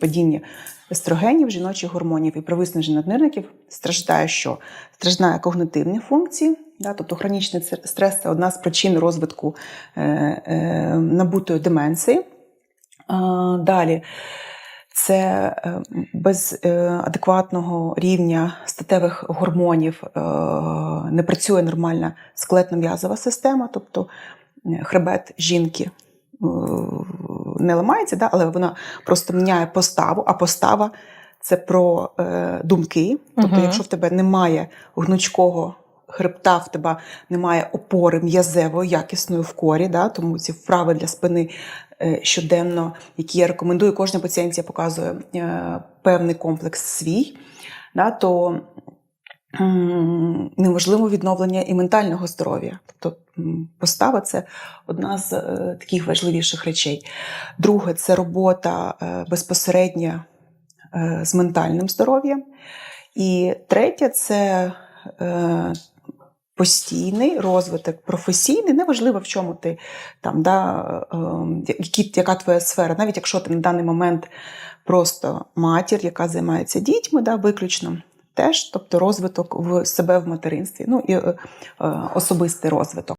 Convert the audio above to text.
падіння естрогенів, жіночих гормонів і при виснаженні наднирників страждає що? Страждає когнитивні функції, да, тобто хронічний стрес це одна з причин розвитку е, е, набутої деменції. А, Далі це е, без е, адекватного рівня статевих гормонів е, не працює нормальна скелетно-м'язова система, тобто е, хребет жінки е, не ламається, да, але вона просто міняє поставу, а постава це про е, думки. Тобто, Мгм. якщо в тебе немає гнучкого хребта, в тебе немає опори м'язевої, якісної в корі, да, тому ці вправи для спини е, щоденно, які я рекомендую кожній пацієнтці, я показую е, певний комплекс свій, да, то неможливо відновлення і ментального здоров'я. Тобто постава це одна з е, таких важливіших речей. Друге, це робота е, безпосередньо е, з ментальним здоров'ям. І третє це постійний розвиток, професійний, неважливо в чому ти там, да, е, які, яка твоя сфера, навіть якщо ти на даний момент просто матір, яка займається дітьми, да, виключно. Теж, тобто розвиток в себе в материнстві, ну і е, е, особистий розвиток.